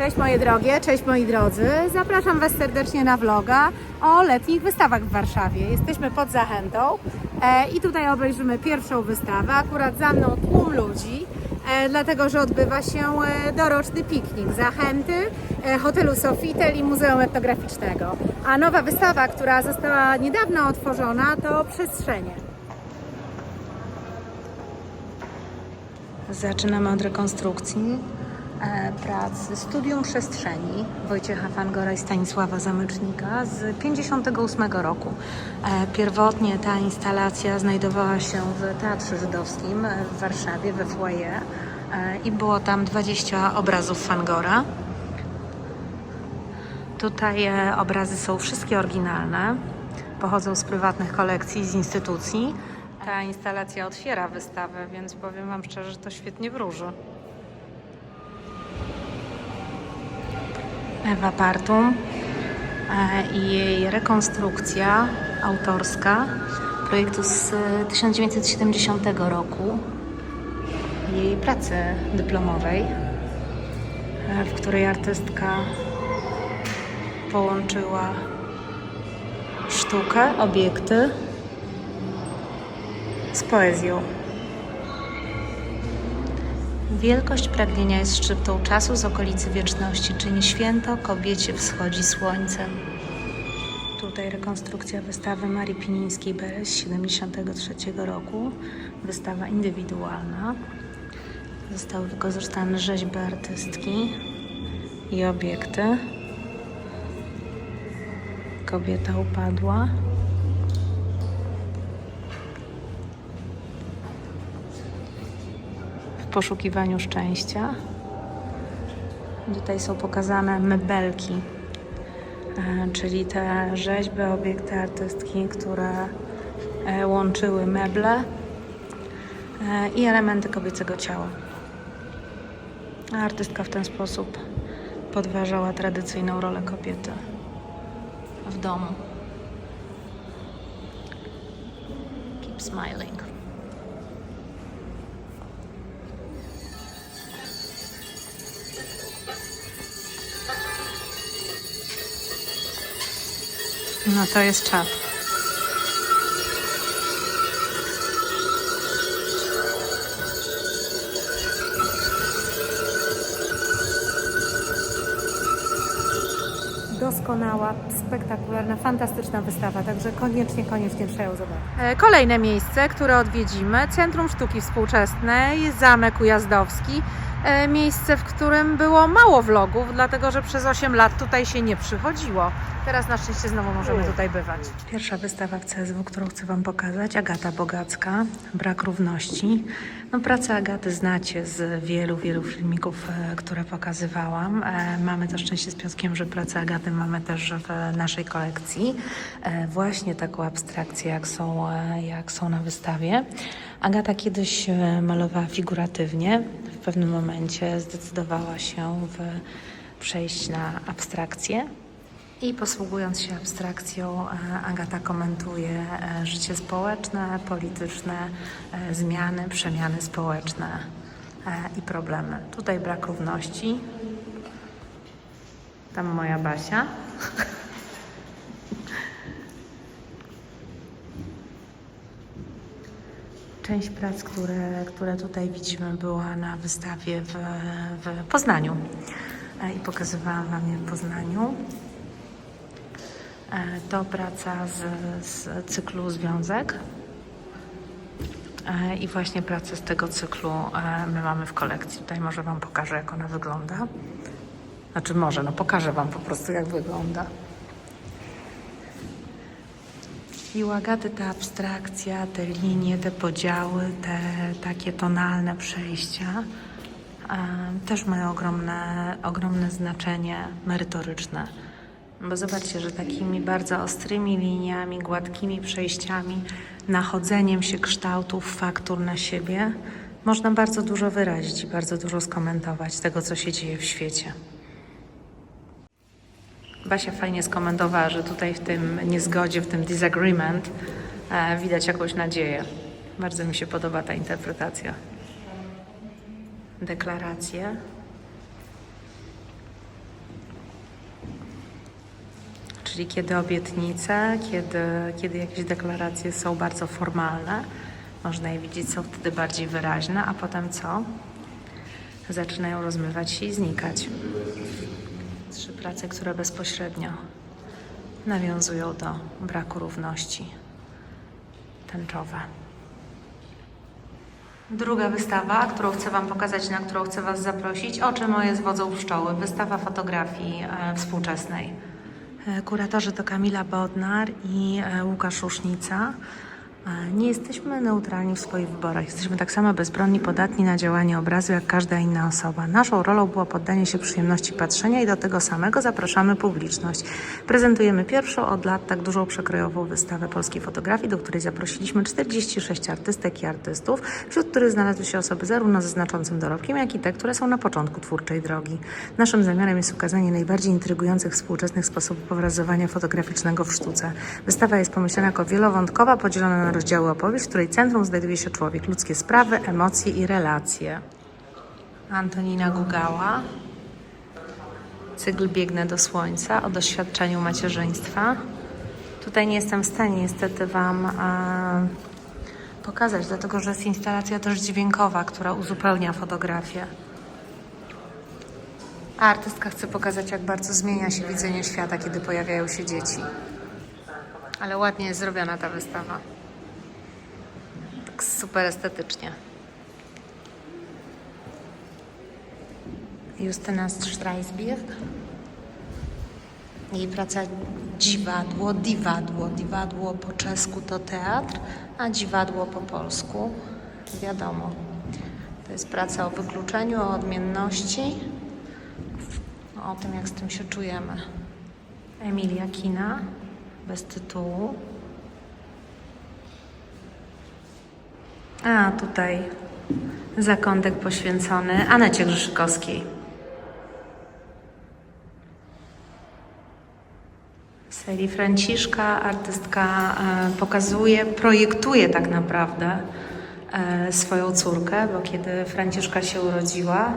Cześć moje drogie, cześć moi drodzy. Zapraszam Was serdecznie na vloga o letnich wystawach w Warszawie. Jesteśmy pod Zachętą e, i tutaj obejrzymy pierwszą wystawę. Akurat za mną tłum ludzi, e, dlatego że odbywa się e, doroczny piknik Zachęty, hotelu Sofitel i Muzeum Etnograficznego. A nowa wystawa, która została niedawno otworzona to Przestrzenie. Zaczynamy od rekonstrukcji prac Studium Przestrzeni Wojciecha Fangora i Stanisława Zamycznika z 58 roku. E, Pierwotnie ta instalacja znajdowała się w Teatrze Żydowskim e, w Warszawie, we foyer e, i było tam 20 obrazów Fangora. Tutaj e, obrazy są wszystkie oryginalne, pochodzą z prywatnych kolekcji, z instytucji. Ta instalacja otwiera wystawę, więc powiem Wam szczerze, że to świetnie wróży. Ewa Partum e, i jej rekonstrukcja autorska projektu z e, 1970 roku, jej pracy dyplomowej, e, w której artystka połączyła sztukę, obiekty z poezją. Wielkość pragnienia jest szczyptą czasu z okolicy wieczności, czyni święto, kobiecie wschodzi słońcem. Tutaj rekonstrukcja wystawy Marii Pinińskiej-Beres z 73 roku. Wystawa indywidualna. Zostały wykorzystane rzeźby artystki i obiekty. Kobieta upadła. Poszukiwaniu szczęścia. Tutaj są pokazane mebelki, e, czyli te rzeźby, obiekty artystki, które e, łączyły meble e, i elementy kobiecego ciała. Artystka w ten sposób podważała tradycyjną rolę kobiety w domu. Keep smiling. No to jest czat. Doskonała, spektakularna, fantastyczna wystawa, także koniecznie, koniecznie trzeba ją zobaczyć. E, Kolejne miejsce, które odwiedzimy, Centrum Sztuki Współczesnej, Zamek Ujazdowski. E, Miejsce, w którym było mało vlogów, dlatego że przez 8 lat tutaj się nie przychodziło. Teraz na szczęście znowu możemy tutaj bywać. Pierwsza wystawa w CSW, którą chcę Wam pokazać, Agata Bogacka, Brak Równości. No, pracę Agaty znacie z wielu, wielu filmików, e, które pokazywałam. E, Mamy to szczęście z Piotkiem, że pracę Agaty mamy też w naszej kolekcji. Właśnie taką abstrakcję, jak są, jak są na wystawie. Agata kiedyś malowała figuratywnie. Pewnym momencie zdecydowała się w przejść na abstrakcję. I posługując się abstrakcją, e, Agata komentuje e, życie społeczne, polityczne, e, zmiany, przemiany społeczne i problemy. Tutaj brak równości. Tam moja Basia. Część prac, które, które tutaj widzimy, była na wystawie w, w Poznaniu E, i pokazywałam Wam je w Poznaniu. E, To praca z, z cyklu Związek. E, I właśnie pracę z tego cyklu my mamy w kolekcji. Tutaj może Wam pokażę, jak ona wygląda. Znaczy może, no pokażę Wam po prostu, jak wygląda. U Agaty ta abstrakcja, te linie, te podziały, te takie tonalne przejścia też mają ogromne, ogromne znaczenie merytoryczne. Bo zobaczcie, że takimi bardzo ostrymi liniami, gładkimi przejściami, nachodzeniem się kształtów, faktur na siebie, można bardzo dużo wyrazić i bardzo dużo skomentować tego, co się dzieje w świecie. Basia fajnie skomentowała, że tutaj w tym niezgodzie, w tym disagreement e, widać jakąś nadzieję. Bardzo mi się podoba ta interpretacja. Deklaracje. Czyli kiedy obietnice, kiedy, kiedy jakieś deklaracje są bardzo formalne, można je widzieć, są wtedy bardziej wyraźne, a potem co? Zaczynają rozmywać się i znikać. Trzy prace, które bezpośrednio nawiązują do braku równości tęczowe. Druga wystawa, którą chcę Wam pokazać, na którą chcę Was zaprosić, Oczy moje zwodzą pszczoły. Wystawa fotografii e, współczesnej. E, Kuratorzy to Kamila Bodnar i e, Łukasz Rusznica. Nie jesteśmy neutralni w swoich wyborach. Jesteśmy tak samo bezbronni, podatni na działanie obrazu jak każda inna osoba. Naszą rolą było poddanie się przyjemności patrzenia i do tego samego zapraszamy publiczność. Prezentujemy pierwszą od lat tak dużą przekrojową wystawę polskiej fotografii, do której zaprosiliśmy 46 artystek i artystów, wśród których znalazły się osoby zarówno ze znaczącym dorobkiem, jak i te, które są na początku twórczej drogi. Naszym zamiarem jest ukazanie najbardziej intrygujących współczesnych sposobów obrazowania fotograficznego w sztuce. Wystawa jest pomyślana jako wielowątkowa, podzielona na rozdziały opowieść, w której centrum znajduje się człowiek, ludzkie sprawy, emocje i relacje. Antonina Gugała. Cykl Biegnę do Słońca o doświadczeniu macierzyństwa. Tutaj nie jestem w stanie niestety Wam e, pokazać, dlatego że jest instalacja też dźwiękowa, która uzupełnia fotografię. A artystka chce pokazać, jak bardzo zmienia się widzenie świata, kiedy pojawiają się dzieci. Ale ładnie jest zrobiona ta wystawa. Tak super estetycznie. Justyna Streisbierg. Jej praca dziwadło, diwadło. Diwadło po czesku to teatr, a dziwadło po polsku wiadomo. To jest praca o wykluczeniu, o odmienności, o tym, jak z tym się czujemy. Emilia Kina, bez tytułu. A tutaj zakątek poświęcony Anecie Grzeszykowskiej. W serii Franciszka artystka e, pokazuje, projektuje tak naprawdę e, swoją córkę, bo kiedy Franciszka się urodziła,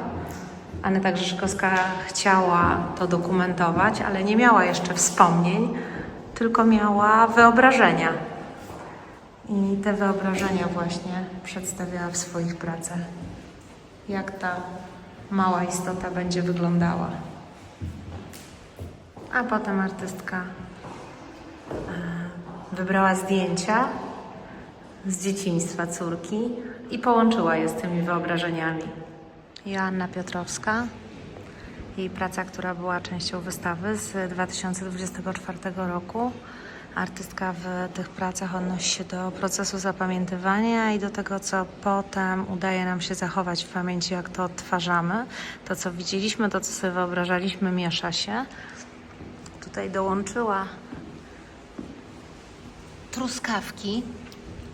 Aneta Grzeszykowska chciała to dokumentować, ale nie miała jeszcze wspomnień, tylko miała wyobrażenia. I te wyobrażenia właśnie przedstawiała w swoich pracach. Jak ta mała istota będzie wyglądała. A potem artystka e, wybrała zdjęcia z dzieciństwa córki i połączyła je z tymi wyobrażeniami. Joanna Piotrowska, jej praca, która była częścią wystawy z 2024 roku. Artystka w tych pracach odnosi się do procesu zapamiętywania i do tego, co potem udaje nam się zachować w pamięci, jak to odtwarzamy. To, co widzieliśmy, to, co sobie wyobrażaliśmy, miesza się. Tutaj dołączyła truskawki,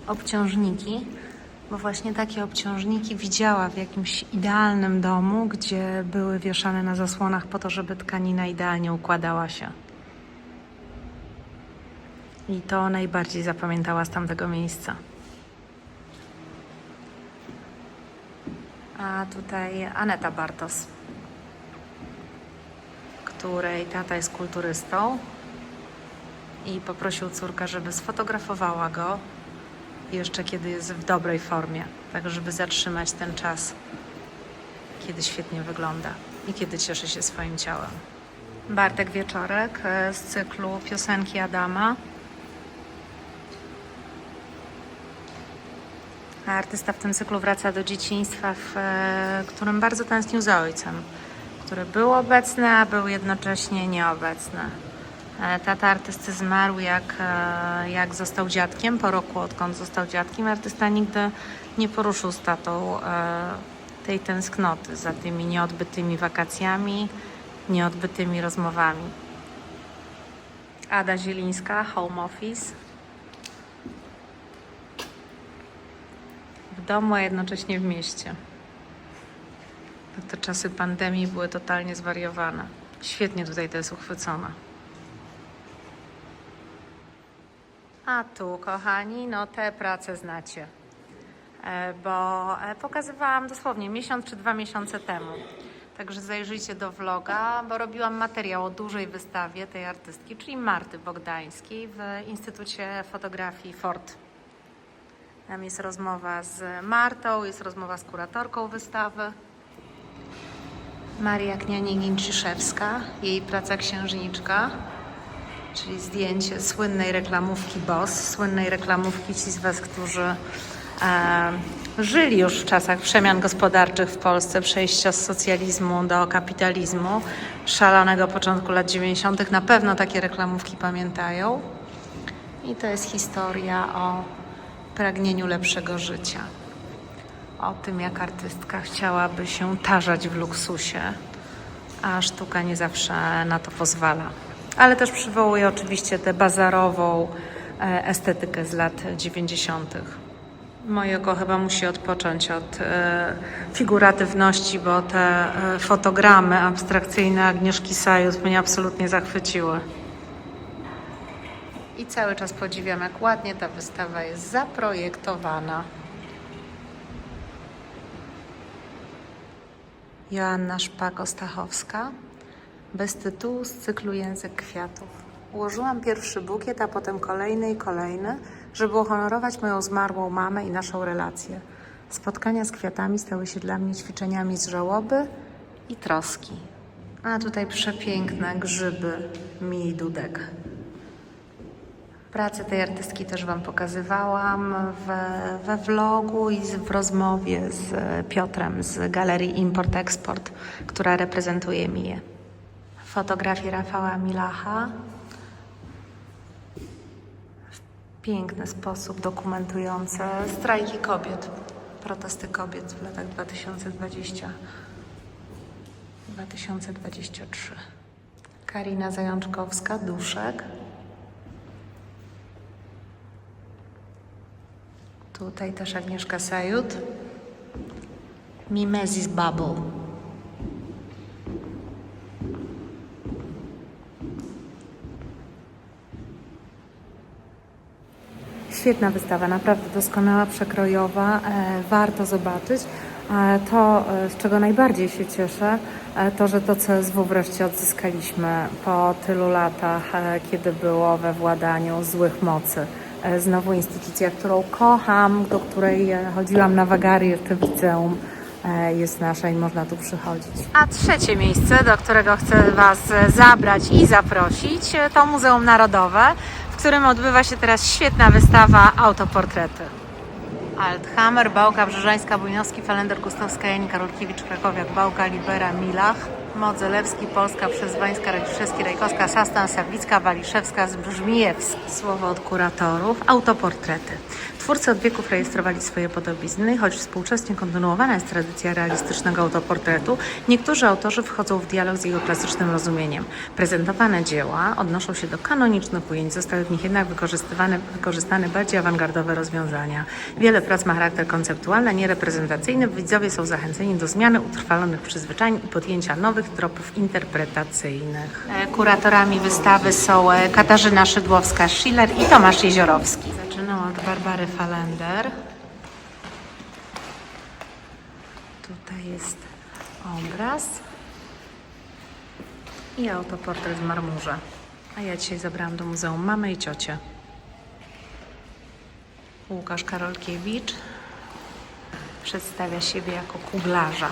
obciążniki, bo właśnie takie obciążniki widziała w jakimś idealnym domu, gdzie były wieszane na zasłonach po to, żeby tkanina idealnie układała się. I to najbardziej zapamiętała z tamtego miejsca. A tutaj Aneta Bartos, której tata jest kulturystą i poprosił córkę, żeby sfotografowała go jeszcze kiedy jest w dobrej formie, tak żeby zatrzymać ten czas, kiedy świetnie wygląda i kiedy cieszy się swoim ciałem. Bartek Wieczorek e, z cyklu Piosenki Adama. Artysta w tym cyklu wraca do dzieciństwa, w e, którym bardzo tęsknił za ojcem, który był obecny, a był jednocześnie nieobecny. E, Tata artysty zmarł, jak, e, jak został dziadkiem. Po roku, odkąd został dziadkiem, artysta nigdy nie poruszył z tatą tej tęsknoty za tymi nieodbytymi wakacjami, nieodbytymi rozmowami. Ada Zielińska, Home Office. Domu, a jednocześnie w mieście. Te czasy pandemii były totalnie zwariowane. Świetnie tutaj to jest uchwycone. A tu, kochani, no te prace znacie, E, bo e, pokazywałam dosłownie miesiąc czy dwa miesiące temu. Także zajrzyjcie do vloga, bo robiłam materiał o dużej wystawie tej artystki, czyli Marty Bogdańskiej w Instytucie Fotografii Ford. Tam jest rozmowa z Martą, jest rozmowa z kuratorką wystawy. Maria Knianigin-Ciszewska, jej praca księżniczka, czyli zdjęcie słynnej reklamówki BOSS, słynnej reklamówki ci z Was, którzy e, żyli już w czasach przemian gospodarczych w Polsce, przejścia z socjalizmu do kapitalizmu, szalonego początku lat 90. Na pewno takie reklamówki pamiętają. I to jest historia o pragnieniu lepszego życia. O tym, jak artystka chciałaby się tarzać w luksusie, a sztuka nie zawsze na to pozwala. Ale też przywołuje oczywiście tę bazarową e, estetykę z lat 90. Moje oko chyba musi odpocząć od e, figuratywności, bo te e, fotogramy abstrakcyjne Agnieszki Sajus mnie absolutnie zachwyciły. I cały czas podziwiam, jak ładnie ta wystawa jest zaprojektowana. Joanna Szpak-Ostachowska, bez tytułu z cyklu Język Kwiatów. Ułożyłam pierwszy bukiet, a potem kolejny i kolejny, żeby uhonorować moją zmarłą mamę i naszą relację. Spotkania z kwiatami stały się dla mnie ćwiczeniami z żałoby i troski. A tutaj przepiękne grzyby mi dudek. Pracę tej artystki też Wam pokazywałam we, we vlogu i w rozmowie z Piotrem z galerii Import-Export, która reprezentuje Miję. Fotografie Rafała Milacha w piękny sposób dokumentujące strajki kobiet, protesty kobiet w latach 2020-2023. Karina Zajączkowska, Duszek. Tutaj też Agnieszka Sajut. Mimesis Bubble. Świetna wystawa, naprawdę doskonała, przekrojowa, e, warto zobaczyć. E, to, e, z czego najbardziej się cieszę, to, że to CSW wreszcie odzyskaliśmy po tylu latach, kiedy było we władaniu złych mocy. E, Znowu instytucja, którą kocham, do której e, chodziłam na wagarię w liceum, e, jest nasza i można tu przychodzić. A trzecie miejsce, do którego chcę Was zabrać i zaprosić, to Muzeum Narodowe, w którym odbywa się teraz świetna wystawa autoportrety. Althammer, Bałka, Brzeżańska, Bujnowski, Falender, Gustowska, Janik, Karolkiewicz, Krakowiak, Bałka, Libera, Milach, Modzelewski, Polska, Przezwańska, Radziszewski, Rajkowska, Sastan, Sawicka, Waliszewska, Zbrzmijewski. Słowo od kuratorów. Autoportrety. Twórcy od wieków rejestrowali swoje podobizny, choć współcześnie kontynuowana jest tradycja realistycznego autoportretu, niektórzy autorzy wchodzą w dialog z jego klasycznym rozumieniem. Prezentowane dzieła odnoszą się do kanonicznych ujęć, zostały w nich jednak wykorzystywane, wykorzystane bardziej awangardowe rozwiązania. Wiele prac ma charakter konceptualny, a nie reprezentacyjny. Widzowie są zachęceni do zmiany utrwalonych przyzwyczajeń i podjęcia nowych tropów interpretacyjnych. E, Kuratorami wystawy są e, Katarzyna Szydłowska-Schiller i Tomasz Jeziorowski. Zaczynam od Barbary Falender. Tutaj jest obraz i autoportret w marmurze. A ja dzisiaj zabrałam do muzeum mamę i ciocię. Łukasz Karolkiewicz przedstawia siebie jako kuglarza.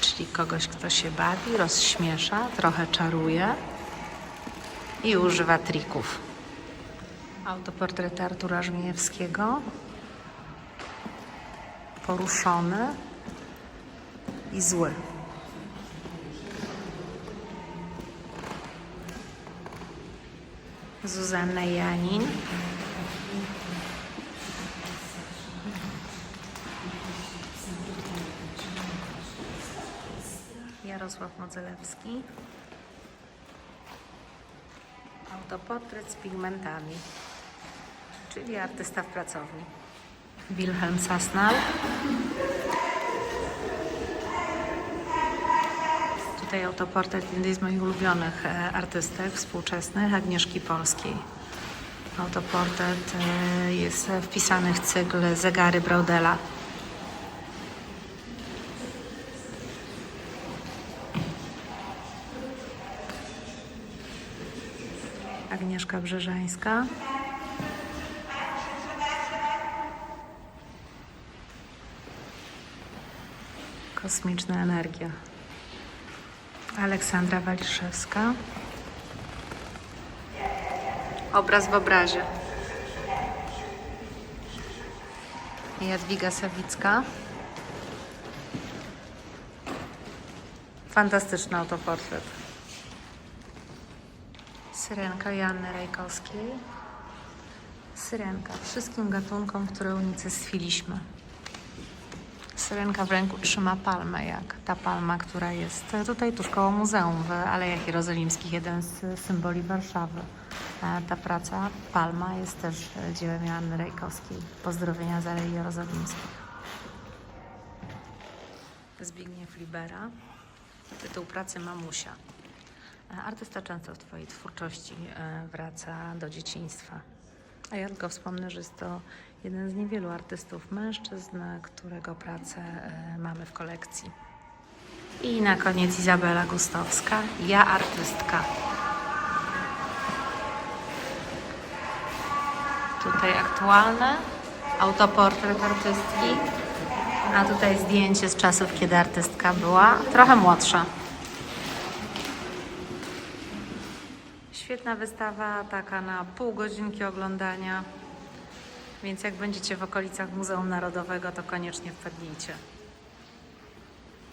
Czyli kogoś, kto się bawi, rozśmiesza, trochę czaruje i używa trików. Autoportret Artura Żmijewskiego. Poruszony i zły. Zuzanna Janin. Jarosław Modzelewski. Autoportret z pigmentami, czyli artysta w pracowni. Wilhelm Sasnal. Tutaj autoportret jednej z moich ulubionych e, artystek współczesnych, Agnieszki Polskiej. Autoportret e, jest wpisany w cykl Zegary Braudela. Agnieszka Brzeżańska. Kosmiczna energia. Aleksandra Waliszewska. Obraz w obrazie. Jadwiga Sawicka. Fantastyczny autoportret. Syrenka Janny Rajkowskiej. Syrenka wszystkim gatunkom, które unicestwiliśmy. Syrenka w ręku trzyma palmę, jak ta palma, która jest tutaj tuż koło muzeum w Alejach Jerozolimskich, jeden z symboli Warszawy. Ta praca, palma, jest też dziełem Joanny Rejkowskiej. Pozdrowienia z Alei Jerozolimskich. Zbigniew Libera, tytuł pracy Mamusia. Artysta często w Twojej twórczości e, wraca do dzieciństwa. A ja tylko wspomnę, że jest to jeden z niewielu artystów mężczyzn, którego pracę e, mamy w kolekcji. I na koniec Izabela Gustowska, ja artystka. Tutaj aktualne, autoportret artystki, a tutaj zdjęcie z czasów, kiedy artystka była trochę młodsza. Świetna wystawa, taka na pół godzinki oglądania. Więc jak będziecie w okolicach Muzeum Narodowego, to koniecznie wpadnijcie.